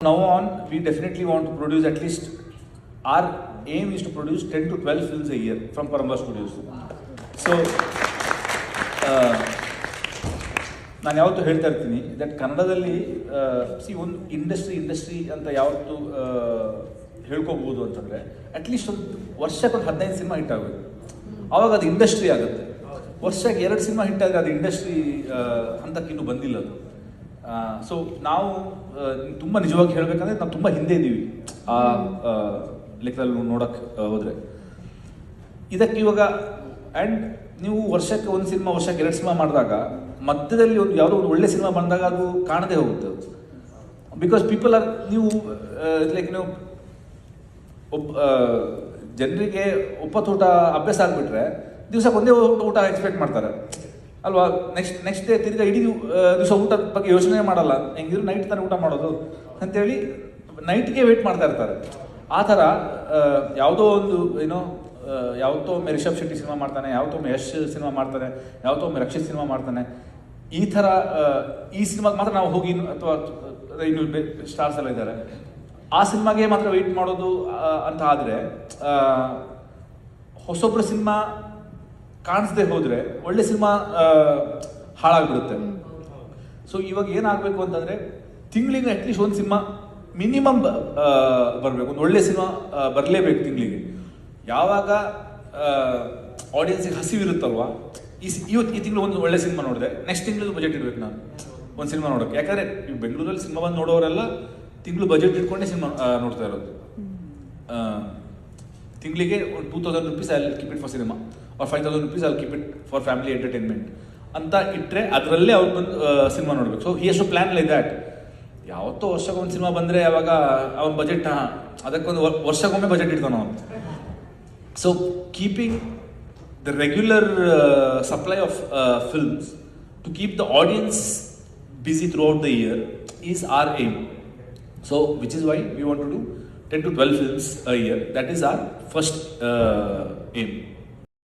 Now on, we definitely want to produce at least, our aim is to produce 10 to 12 films a year from Paramba Studios. So, ನಾನು ಯಾವತ್ತು ಹೇಳ್ತಾ ಇರ್ತೀನಿ that ಕನ್ನಡದಲ್ಲಿ C ಒಂದು industry industry ಅಂತ ಯಾವತ್ತು ಹೇಳ್ಕೋಬಹುದು ಅಂತಂದರೆ ಅಟ್ಲೀಸ್ಟ್ ಒಂದು ವರ್ಷಕ್ಕೆ ಒಂದು ಹದಿನೈದು ಸಿನಿಮಾ ಹಿಟ್ ಆಗಬೇಕು ಆವಾಗ ಅದು ಇಂಡಸ್ಟ್ರಿ ಆಗುತ್ತೆ. ವರ್ಷಕ್ಕೆ ಎರಡು ಸಿನಿಮಾ ಹಿಟ್ ಆದರೆ ಅದು ಇಂಡಸ್ಟ್ರಿ ಹಂತಕ್ಕಿನ್ನೂ ಬಂದಿಲ್ಲ ಅದು. ಸೊ ನಾವು ತುಂಬ ನಿಜವಾಗಿ ಹೇಳಬೇಕಂದ್ರೆ ನಾವು ತುಂಬ ಹಿಂದೆ ಇದ್ದೀವಿ. ಆ ಲೆಕ್ಕದಲ್ಲಿ ನೋಡಕ್ಕೆ ಹೋದರೆ. ಇದಕ್ಕೆ ಇವಾಗ ಆ್ಯಂಡ್ ನೀವು ವರ್ಷಕ್ಕೆ ಒಂದು ಸಿನಿಮಾ, ವರ್ಷಕ್ಕೆ ಎರಡು ಸಿನಿಮಾ ಮಾಡಿದಾಗ, ಮಧ್ಯದಲ್ಲಿ ಒಂದು ಯಾವುದೋ ಒಂದು ಒಳ್ಳೆ ಸಿನಿಮಾ ಬಂದಾಗ ಅದು ಕಾಣದೇ ಹೋಗುತ್ತೆ. ಬಿಕಾಸ್ ಪೀಪಲ್ ಆರ್ ನೀವು ಲೈಕ್ ನೀವು ಒಬ್ಬ ಜನರಿಗೆ ಒಪ್ಪತ್ತೂಟ ಅಭ್ಯಾಸ ಆಗಿಬಿಟ್ರೆ, ದಿವಸಕ್ಕೆ ಒಂದೇ ಊಟ- ಊಟ ಎಕ್ಸ್ಪೆಕ್ಟ್ ಮಾಡ್ತಾರೆ. ಅಲ್ವಾ? ನೆಕ್ಸ್ಟ್ ನೆಕ್ಸ್ಟ್ ಡೇ ತಿರ್ಗಾ ಇಡೀ ದಿವಸ ಊಟದ ಬಗ್ಗೆ ಯೋಚನೆ ಮಾಡಲ್ಲ. ಹೆಂಗಿದ್ರು ನೈಟ್ ತಾನೇ ಊಟ ಮಾಡೋದು. ಅಂತೇಳಿ ನೈಟ್ಗೆ ವೇಟ್ ಮಾಡ್ತಾ ಇರ್ತಾರೆ. ಆ ಥರ ಯಾವುದೋ ಒಂದು, ಏನೋ ಯಾವತ್ತೋ ಒಮ್ಮೆ ರಿಷಬ್ ಶೆಟ್ಟಿ ಸಿನಿಮಾ ಮಾಡ್ತಾನೆ ಯಾವತ್ತೊಮ್ಮೆ ಯಶ್ ಸಿನಿಮಾ ಮಾಡ್ತಾನೆ, ಯಾವತ್ತೋ ಒಮ್ಮೆ ರಕ್ಷಿತ್ ಸಿನಿಮಾ ಮಾಡ್ತಾನೆ. ಈ ಥರ ಈ ಸಿನಿಮಾಗೆ ಮಾತ್ರ ನಾವು ಹೋಗಿ ಅಥವಾ ಇನ್ನು ಸ್ಟಾರ್ಸ್ ಎಲ್ಲ ಇದ್ದಾರೆ. ಆ ಸಿನಿಮಾಗೆ ಮಾತ್ರ ವೆಯ್ಟ್ ಮಾಡೋದು ಅಂತ ಆದರೆ ಹೊಸೊಬ್ಬರ ಸಿನಿಮಾ ಕಾಣಿಸದೆ ಹೋದರೆ ಒಳ್ಳೆ ಸಿನಿಮಾ ಹಾಳಾಗ್ಬಿಡುತ್ತೆ. ಸೊ ಇವಾಗ ಏನಾಗಬೇಕು ಅಂತಂದರೆ ತಿಂಗಳಿಗೆ ಅಟ್ಲೀಸ್ಟ್ ಒಂದು ಸಿನಿಮಾ ಮಿನಿಮಮ್ ಬರಬೇಕು. ಒಂದು ಒಳ್ಳೆ ಸಿನಿಮಾ ಬರಲೇಬೇಕು ತಿಂಗಳಿಗೆ. ಯಾವಾಗ ಆಡಿಯನ್ಸಿಗೆ ಹಸಿವಿರುತ್ತಲ್ವಾ? ಈ ಇವತ್ತು ಈ ತಿಂಗಳು ಒಂದು ಒಳ್ಳೆ ಸಿನಿಮಾ ನೋಡಿದೆ. ನೆಕ್ಸ್ಟ್ ತಿಂಗಳು ಬಜೆಟ್ ಇಡಬೇಕು ನಾನು. ಒಂದು ಸಿನಿಮಾ ನೋಡೋಕೆ. ಯಾಕಂದರೆ ಬೆಂಗಳೂರಲ್ಲಿ ಸಿನಿಮಾ ಬಂದು ನೋಡೋರೆಲ್ಲ ತಿಂಗಳು ಬಜೆಟ್ ಇಟ್ಕೊಂಡೇ ಸಿನಿಮಾ ನೋಡ್ತಾ ಇರೋದು. ತಿಂಗಳಿಗೆ ಒಂದು two thousand rupees I keep it for cinema or five thousand rupees I keep it for family entertainment ಅಂತ ಇಟ್ಟರೆ ಅದರಲ್ಲೇ ಅವ್ರು ಬಂದು ಸಿನಿಮಾ ನೋಡಬೇಕು ಸೊ ಹಿ ಎಷ್ಟು ಪ್ಲ್ಯಾನ್ ಲೈಕ್ ದ್ಯಾಟ್ ಯಾವತ್ತೋ ವರ್ಷಕ್ಕೊಂದು ಸಿನಿಮಾ ಬಂದರೆ ಅವಾಗ ಅವನ ಬಜೆಟ್ ಹಾಂ ಅದಕ್ಕೊಂದು ವರ್- ವರ್ಷಕ್ಕೊಮ್ಮೆ ಬಜೆಟ್ ಇಡ್ತಾನೆ ಅವನು so keeping the regular supply of films to keep the audience busy throughout the year is our aim. So, which is why we want to do 10 to 12 films a year. That is our first uh, aim.